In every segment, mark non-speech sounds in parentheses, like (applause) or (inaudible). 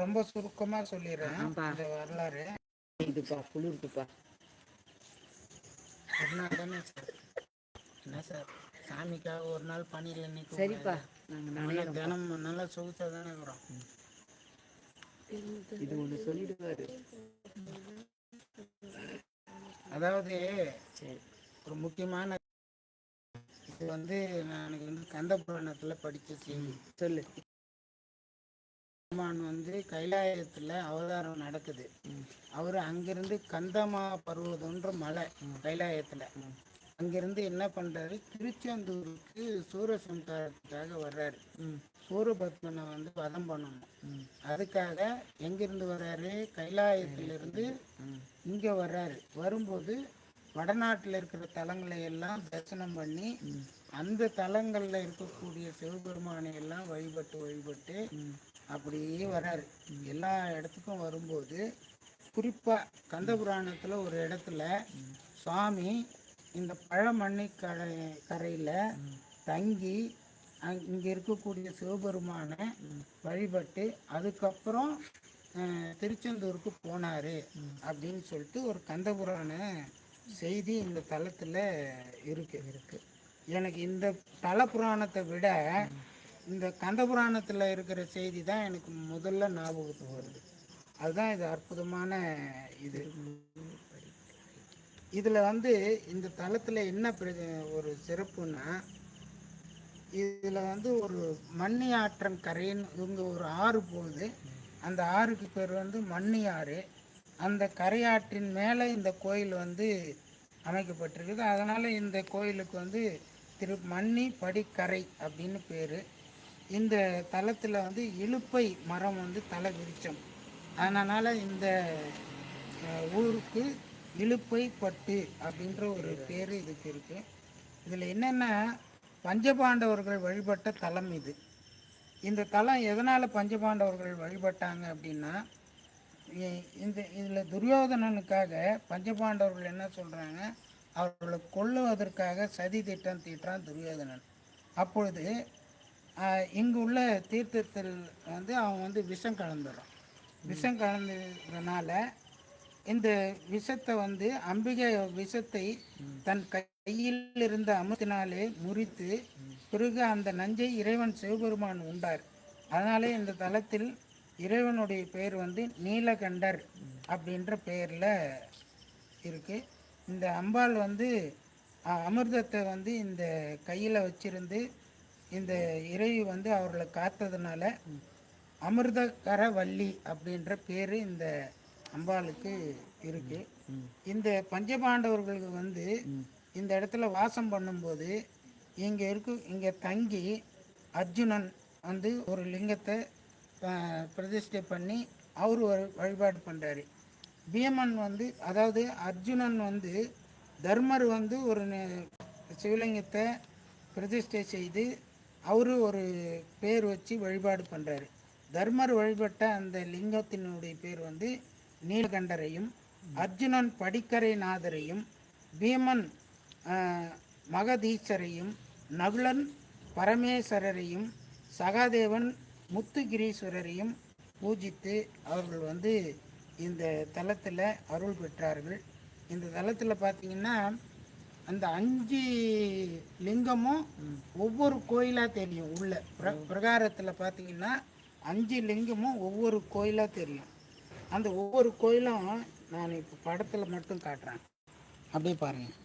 ரொம்ப சுருக்கமா சொல்லிடுறேன். இந்த வரலாறு. இதுப்பா குளிருக்குப்பா. ஒரு நாள் தானே சார்? என்ன சார்? சாமிக்காக ஒரு நாள் பணியில் நிற்க சரிப்பா. நாங்கள் தினம் நல்லா சொகுசாக தானே இருக்கிறோம். இது ஒன்று சொல்லிடுவாரு. அதாவது ஒரு முக்கியமான இது வந்து நான் வந்து கந்த புராணத்தில் படித்த செய்தி. சொல்லு. பெருமான் வந்து கைலாயத்தில் அவதாரம் நடக்குது. அவர் அங்கிருந்து கந்தமா பருவதன்ற மலை கைலாயத்தில். அங்கிருந்து என்ன பண்றாரு? திருச்செந்தூருக்கு சூரசம்காரத்துக்காக வர்றாரு. சூரபத்மனை வந்து வதம் பண்ணணும். அதுக்காக எங்கிருந்து வர்றாரு? கைலாயத்திலிருந்து இங்க வர்றாரு. வரும்போது வடநாட்டில் இருக்கிற தலங்களை எல்லாம் தரிசனம் பண்ணி அந்த தலங்களில் இருக்கக்கூடிய சிவபெருமானை எல்லாம் வழிபட்டு வழிபட்டு அப்படியே வராரு எல்லா இடத்துக்கும் வரும்போது குறிப்பாக கந்தபுராணத்தில் ஒரு இடத்துல சுவாமி இந்த பழமண்ணை கரை கரையில் தங்கி அங் இருக்கக்கூடிய சிவபெருமானை வழிபட்டு அதுக்கப்புறம் திருச்செந்தூருக்கு போனார் அப்படின்னு சொல்லிட்டு ஒரு கந்தபுராண செய்தி இந்த தளத்தில் இருக்கு இருக்கு. எனக்கு இந்த தல புராணத்தை விட இந்த கந்தபுராணத்துல இருக்கிற செய்தி தான் எனக்கு முதல்ல ஞாபகத்துக்கு வருது. அதுதான் இது அற்புதமான இது. இதில் வந்து இந்த தளத்தில் என்ன ஒரு சிறப்புன்னா இதில் வந்து ஒரு மண்ணி ஆற்றங்கரைன்னு இவங்க ஒரு ஆறு போகுது. அந்த ஆறுக்கு பேர் வந்து மண்ணி ஆறு அந்த கரையாற்றின் மேலே இந்த கோயில் வந்து அமைக்கப்பட்டிருக்குது. அதனால் இந்த கோயிலுக்கு வந்து திரு மண்ணி படிக்கரை அப்படின்னு பேர். இந்த தலத்தில் வந்து இலுப்பை மரம் வந்து தலை விரிச்சம். அதனால் இந்த ஊருக்கு இலுப்பை பட்டு அப்படின்ற ஒரு பேர் இதுக்கு இருக்குது இதில் என்னென்னா பஞ்சபாண்டவர்கள் வழிபட்ட தலம் இது. இந்த தலம் எதனால் பஞ்சபாண்டவர்கள் வழிபட்டாங்க அப்படின்னா இந்த இதில் துரியோதனனுக்காக பஞ்சபாண்டவர்கள் என்ன சொல்கிறாங்க அவர்களை கொல்லுவதற்காக சதி திட்டம் தீட்டான் துரியோதனன். அப்பொழுது இங்கு உள்ள தீர்த்தத்தில் வந்து அவன் வந்து விஷம் கலந்துடுறான் விஷம் கலந்ததுனால இந்த விஷத்தை வந்து அம்பிகை விஷத்தை தன் கையில் இருந்த அமுத்தினாலே முறித்து பிறகு அந்த நஞ்சை இறைவன் சிவபெருமான் உண்டார். அதனாலே இந்த தலத்தில் இறைவனுடைய பெயர் வந்து நீலகண்டர் அப்படின்ற பெயரில் இருக்குது இந்த அம்பாள் வந்து அமிர்தத்தை வந்து இந்த கையில் வச்சிருந்து இந்த இறைவி வந்து அவர்களை காத்ததுனால அமிர்தகரவல்லி அப்படின்ற பேர் இந்த அம்பாளுக்கு இருக்கு. இந்த பஞ்சபாண்டவர்களுக்கு வந்து இந்த இடத்துல வாசம் பண்ணும்போது இங்கே இருக்கு இங்கே தங்கி அர்ஜுனன் வந்து ஒரு லிங்கத்தை பிரதிஷ்டை பண்ணி அவர் ஒரு வழிபாடு பண்ணுறாரு பீமன் வந்து அதாவது அர்ஜுனன் வந்து தர்மர் வந்து ஒரு சிவலிங்கத்தை பிரதிஷ்டை செய்து அவரு ஒரு பேர் வச்சு வழிபாடு பண்ணுறாரு தர்மர் வழிபட்ட அந்த லிங்கத்தினுடைய பேர் வந்து நீலகண்டரையும் அர்ஜுனன் படிக்கரை நாதரையும் பீமன் ஆஹ், மகதீச்சரையும் நகுலன் பரமேஸ்வரரையும் சகாதேவன் முத்துகிரீஸ்வரரையும் பூஜித்து அவர்கள் வந்து இந்த தலத்தில் அருள் பெற்றார்கள். இந்த தலத்தில் பார்த்தீங்கன்னா அந்த அஞ்சு லிங்கமும் ஒவ்வொரு கோயிலாக தெரியும் உள்ள. பிர பிரகாரத்தில் பார்த்தீங்கன்னா அஞ்சு லிங்கமும் ஒவ்வொரு கோயிலாக தெரியும். அந்த ஒவ்வொரு கோயிலும் நான் இப்போ படத்தில் மட்டும் காட்டுறேன். அப்படியே பாருங்கள்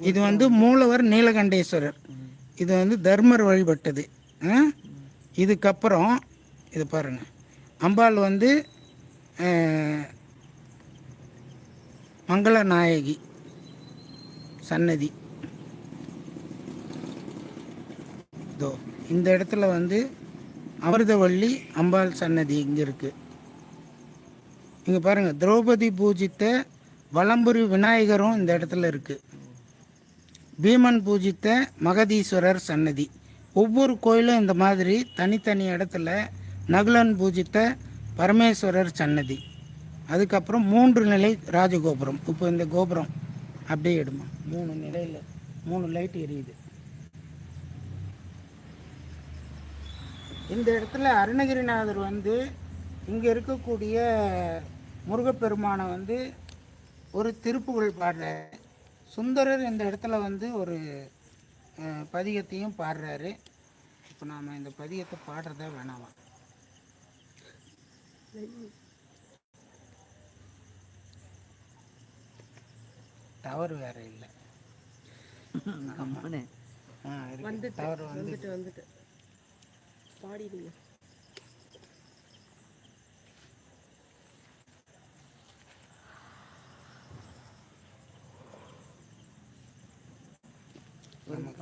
இது வந்து மூலவர் நீலகண்டேஸ்வரர். இது வந்து தர்மர் வழிபட்டது. ஆ? இதுக்கப்புறம் இது பாருங்க. அம்பாள் வந்து மங்கள நாயகி சன்னதி. இதோ இந்த இடத்துல வந்து அமிர்தவள்ளி அம்பாள் சன்னதி இங்கே இருக்குது இங்கே பாருங்கள் திரௌபதி பூஜித்த வலம்புரி விநாயகரும் இந்த இடத்துல இருக்கு. பீமன் பூஜித்த மகதீஸ்வரர் சன்னதி. ஒவ்வொரு கோயிலும் இந்த மாதிரி தனித்தனி இடத்துல நகுலன் பூஜித்த பரமேஸ்வரர் சன்னதி. அதுக்கப்புறம் மூன்று நிலை ராஜகோபுரம். இப்போ இந்த கோபுரம் அப்படியே எடுமா மூணு நிலையில் மூணு லைட் எரியுது. இந்த இடத்துல அருணகிரிநாதர் வந்து இங்கே இருக்கக்கூடிய முருகப்பெருமானை வந்து ஒரு திருப்புகழ் பாடுறாரு சுந்தரர் இந்த இடத்துல வந்து ஒரு பதிகத்தையும் பாடுறாரு. இப்போ நாம் இந்த பதிகத்தை பாடுறதா வேணாமா? டவர் வேற இல்லை. கம்முனு. (laughs) ஆ இருக்கு. டவர் வந்து வந்துட்டு வந்துட்டு. பாடிடுங்க.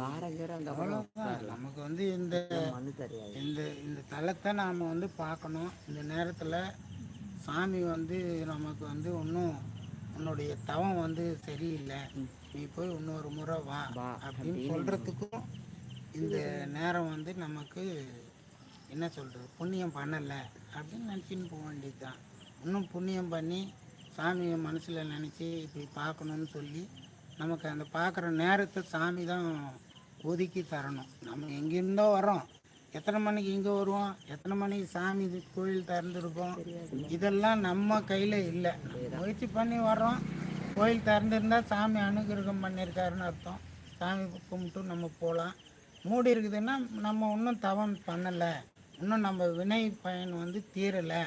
அந்த அவ்வளோதான் நமக்கு வந்து இந்த தெரியாது. இந்த இந்த தலத்தை நாம் வந்து பார்க்கணும். இந்த நேரத்தில் சாமி வந்து நமக்கு வந்து இன்னும் உன்னுடைய தவம் வந்து சரியில்லை. நீ போய் இன்னொரு முறை வா வா அப்படின்னு சொல்கிறதுக்கும் இந்த நேரம் வந்து நமக்கு என்ன சொல்கிறது புண்ணியம் பண்ணலை அப்படின்னு நினச்சின்னு போக வேண்டியது தான் இன்னும் புண்ணியம் பண்ணி சாமியை மனசில் நினச்சி இப்படி பார்க்கணுன்னு சொல்லி நமக்கு அந்த பார்க்குற நேரத்தை சாமி தான் ஒதுக்கி தரணும். நம்ம எங்கேருந்தோ வரோம் எத்தனை மணிக்கு இங்கே வருவோம்? எத்தனை மணிக்கு சாமி கோயில் திறந்துருக்கோம்? இதெல்லாம் நம்ம கையில் இல்லை. முயற்சி பண்ணி வர்றோம். கோயில் திறந்துருந்தா சாமி அனுகிரகம் பண்ணியிருக்காருன்னு அர்த்தம். சாமி கும்பிட்டு நம்ம போகலாம் மூடி இருக்குதுன்னா நம்ம இன்னும் தவம் பண்ணலை. இன்னும் நம்ம வினை பயன் வந்து தீரலை.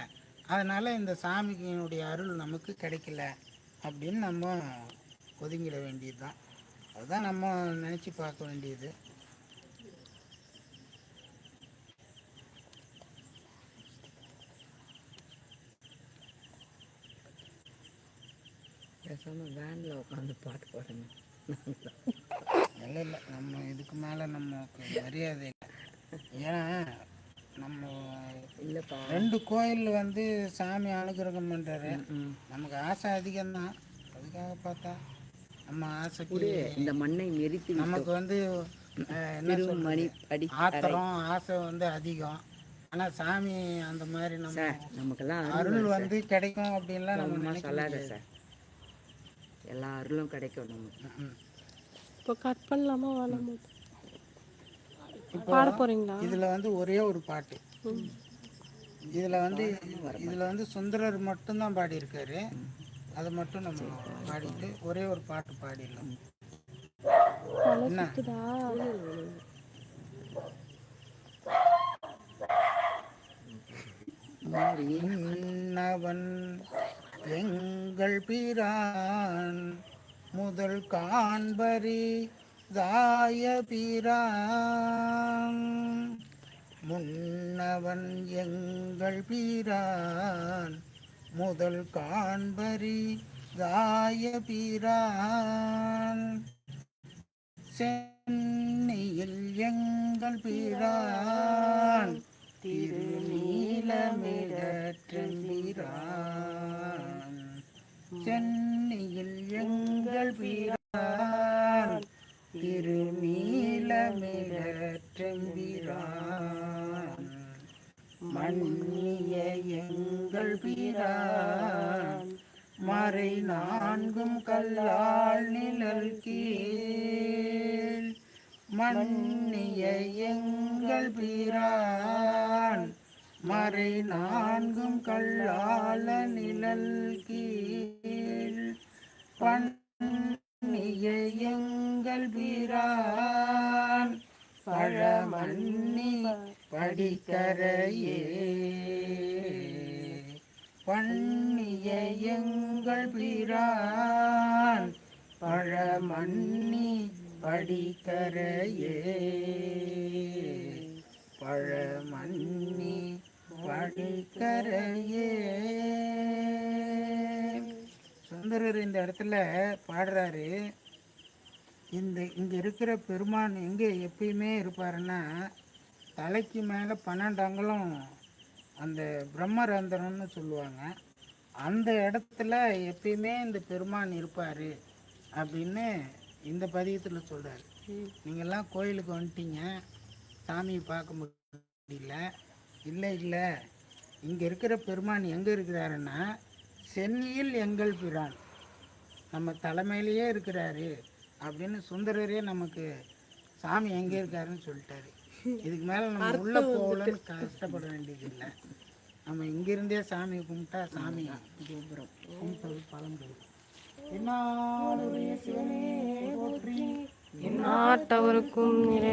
அதனால் இந்த சாமிக்கினுடைய அருள் நமக்கு கிடைக்கல. அப்படின்னு நம்ம ஒதுங்கிட வேண்டியது தான் அதுதான் நம்ம நினச்சி பார்க்க வேண்டியது. பேசாம வேன்ல உட்காந்து பாட்டு பாடுங்க. இல்லை இல்லை நம்ம இதுக்கு மேலே நமக்கு மரியாதை ஏன்னா நம்ம இல்லப்பா. ரெண்டு கோயில் வந்து சாமி அனுகிரகம் பண்ணுறாரு. நமக்கு ஆசை அதிகம்தான். அதுக்காக பார்த்தா. நம்ம ஆசைக்கு இந்த மண்ணை மெரித்து நமக்கு வந்து மணி அடி ஆத்திரம் ஆசை வந்து அதிகம். ஆனால் சாமி அந்த மாதிரி நம்ம நமக்கெல்லாம் அருள் வந்து கிடைக்கும் அப்படின்லாம் நம்ம சொல்லாத. சார். எல்லா அருளும் கிடைக்கும் நமக்கு. இப்போ கட் பண்ணலாமா வேணாமா பாட போறீங்களா? இதுல வந்து ஒரே ஒரு பாட்டு. இதுல வந்து இதுல வந்து சுந்தரர் மட்டும்தான் பாடியிருக்காரு. அதை மட்டும் நம்ம பாடிட்டு ஒரே ஒரு பாட்டு பாடிடலாம். என்ன? மன்னவன் எங்கள் பிரான் முதல் காண்பரி தாய பிரான். முன்னவன் எங்கள் பிரான் முதல் காண்பரி தாய பிரான். சென்னையில் எங்கள் பிரான். திருநீலமிடற்றம்பிரான் சென்னை மறை நான்கும் கல்லால் நிழல் கீழ். மன்னிய எங்கள் பிரான் மறை நான்கும் கல்லால நிழல் கீழ். பண்ணிய எங்கள் பிரான் பழமன்னி படிக்கரையே. பண்ணிய எங்கள் பிரான் பழமன்னி படிக்கரையே. பழமன்னி படிக்கரையே. சுந்தரர் இந்த இடத்துல பாடுறாரு. இந்த இங்கே இருக்கிற பெருமான் எங்கே எப்பயுமே இருப்பாருன்னா தலைக்கு மேலே பன்னெண்டு அங்குலம் அந்த பிரம்மரந்திரம்னு சொல்லுவாங்க. அந்த இடத்துல எப்பயுமே இந்த பெருமான் இருப்பார் அப்படின்னு இந்த பதியத்தில் சொல்கிறார் நீங்கள்லாம் கோயிலுக்கு வந்துட்டீங்க சாமியை பார்க்க முடியல இல்லை இல்லை இங்கே இருக்கிற பெருமான் எங்கே இருக்கிறாருன்னா சென்னியில் எங்கள் பிரான் நம்ம தலைமையிலேயே இருக்கிறாரு அப்படின்னு சுந்தரரே நமக்கு சாமி எங்கே இருக்காருன்னு சொல்லிட்டாரு. இதுக்கு மேலே நம்ம உள்ளே போகலன்னு கஷ்டப்பட வேண்டியது இல்லை நம்ம இங்கிருந்தே சாமி கும்பிட்டா சாமி கோபுரம் கும்பிட்டது பலன் கொடுக்கும் சிவனே போற்றி. நிறை